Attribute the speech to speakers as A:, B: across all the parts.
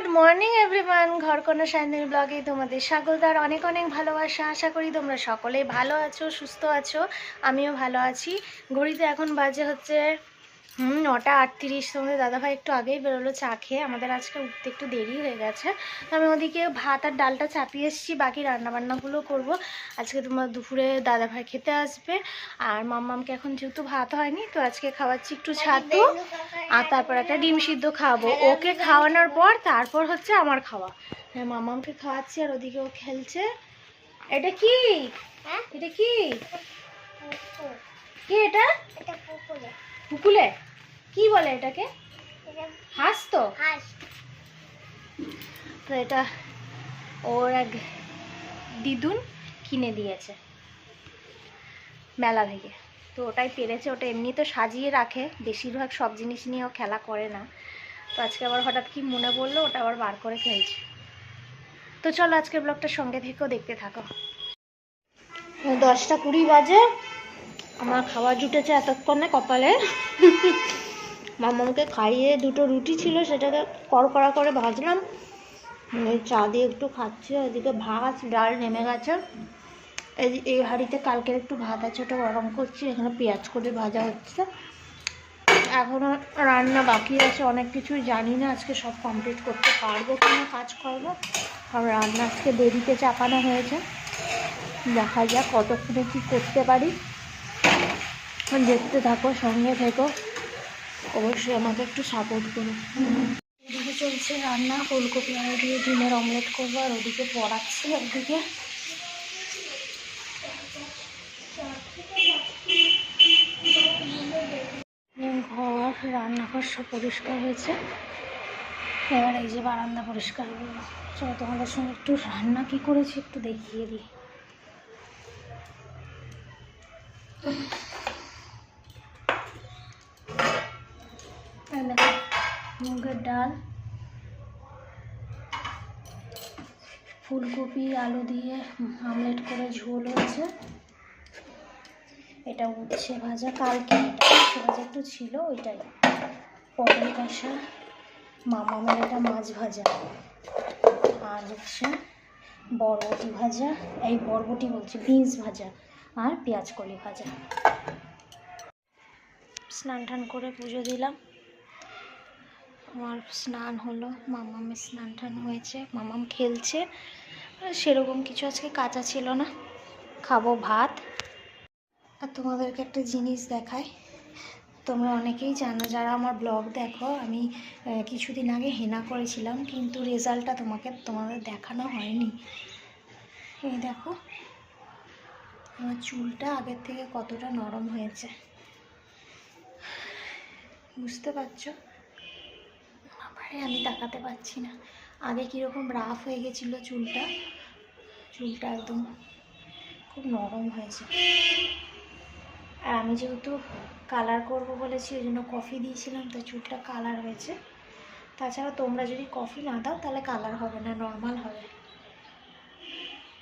A: Good morning everyone ঘরকোনা সায়নের ব্লগে তোমাদের স্বাগত আর অনেক অনেক ভালোবাসা। আশা করি তোমরা সকলে ভালো আছো, সুস্থ আছো। আমিও ভালো আছি। ঘড়িতে এখন বাজে হচ্ছে হুম নটা আটত্রিশ তোমাদের দাদাভাই একটু আগেই বেরোলো চা খেয়ে। আমাদের আজকে উঠতে একটু দেরি হয়ে গেছে। তো আমি ওদিকে ভাত আর ডালটা চাপিয়ে এসেছি বাকি রান্নাবান্নাগুলো করব। আজকে তোমার দুপুরে দাদাভাই খেতে আসবে। আর মাম্মামকে এখন যেহেতু ভাত হয়নি তো আজকে খাওয়াচ্ছি একটু ছাতু আর তারপর একটা ডিম সিদ্ধ খাওয়াবো ওকে খাওয়ানোর পর তারপর হচ্ছে আমার খাওয়া। হ্যাঁ মামামকে খাওয়াচ্ছি আর ওদিকে ও খেলছে। এটা কি? এটা কি? কি এটা? পুকুলে? কি বলে এটাকে? হাঁস। তো তো এটা ওর এক দিদুন কিনে দিয়েছে। মেলা থেকে। তো ওটাই পেরেছে ওটা এমনি তো সাজিয়ে রাখে। বেশিরভাগ সব জিনিস নিয়েও খেলা করে না। তো আজকে আবার হঠাৎ কি মনে পড়ল ওটা আবার বার করে খেলছে তো চলো আজকের ব্লগটা সঙ্গে থেকেও দেখতে থাকো। দশটা কুড়ি বাজে। আমার খাবার জুটেছে এতক্ষণে কপালে। মামাকে খাইয়ে দুটো রুটি ছিল, সেটাকে কড়কড়া করে ভাজলাম। চা দিয়ে একটু খাচ্ছি, ওইদিকে ভাত, ডাল নেমে গেছে। এই এই হাঁড়িতে কালকের একটু ভাত আছে, ওটা গরম করছি, এখানে পেঁয়াজ করে ভাজা হচ্ছে। এখনও রান্না বাকি আছে, অনেক কিছুই জানি না, আজকে সব কমপ্লিট করতে পারব কিনা কাজ করব আর রান্না আজকে দেরিতে চাপানো হয়েছে। দেখা যাক কতক্ষণে কী করতে পারি। দেখতে থাকো, সঙ্গে থেকো। অবশ্যই আমাকে একটু সাপোর্ট করো। এদিকে চলছে রান্না, ফুলকপি আলু দিয়ে ডিমের অমলেট করব, আর ওদিকে পড়াচ্ছি একদিকে। ঘর, রান্নাঘর সব পরিষ্কার হয়েছে। এবার এই যে বারান্দা পরিষ্কার করব চলো তোমাদের সঙ্গে একটু রান্না কি করেছি একটু দেখিয়ে দিই এই দেখো, মুগের ডাল, ফুলকপি, আলু দিয়ে আমলেট করে ঝোল হয়েছে এটা উচ্ছে ভাজা, কালকে ভাজা একটু ছিল, ওইটাই। পটল কষা, মামামের এটা মাছ ভাজা। আর হচ্ছে বরবটি ভাজা, এই বরবটি বলছি, বিনস ভাজা। আর পেঁয়াজ কলি ভাজা। স্নান টান করে পুজো দিলাম। আমার স্নান হলো, মামামের স্নান টান হয়েছে, মামাম খেলছে। সেরকম কিছু আজকে কাঁচা ছিল না, খাব ভাত। আর তোমাদেরকে একটা জিনিস দেখাই। তোমরা অনেকেই জানো, যারা আমার ব্লগ দেখো, আমি কিছুদিন আগে হেনা করেছিলাম, কিন্তু রেজাল্টটা তোমাকে, তোমাদের দেখানো হয়নি। এই দেখো আমার চুলটা আগের থেকে কতটা নরম হয়েছে? বুঝতে পারছ? আবারে আমি তাকাতে পারছি না। আগে কীরকম রাফ হয়ে গেছিল চুলটা? চুলটা একদম খুব নরম হয়েছে। আর আমি যেহেতু কালার করব বলেছি, ওই জন্য কফি দিয়েছিলাম তো চুলটা কালার হয়েছে। তাছাড়া তোমরা যদি কফি না দাও, তাহলে কালার হবে না নর্মাল হবে।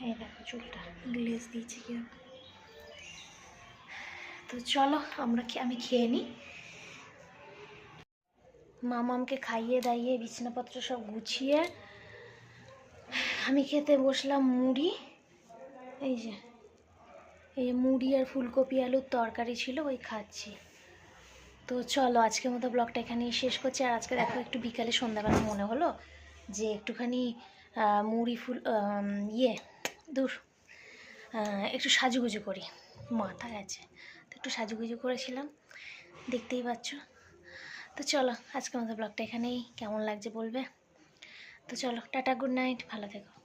A: এই দেখো চুলটা গ্লেজ দিয়েছি কীরকম। তো চলো, আমরা আমি খেয়ে নিই মামামকে খাইয়ে দাইয়ে বিছানাপত্র সব গুছিয়ে আমি খেতে বসলাম মুড়ি। এই যে, এই মুড়ি আর ফুলকপি আলুর তরকারি ছিল, ওই খাচ্ছি। তো চলো, আজকের মতো ব্লগটা এখানেই শেষ করছি। আর আজকে দেখো একটু বিকালে সন্ধ্যাবেলা মনে হলো যে একটুখানি মুড়ি ফুল ইয়ে দূর একটু সাজুগুজু করি। মাথা তো একটু সাজুগুজু করেছিলাম, দেখতেই পাচ্ছ। তো চলো আজকে আমাদের ব্লগটা এখানেই। কেমন লাগছে বলবে? তো চলো, টাটা গুড নাইট ভালো থেকো।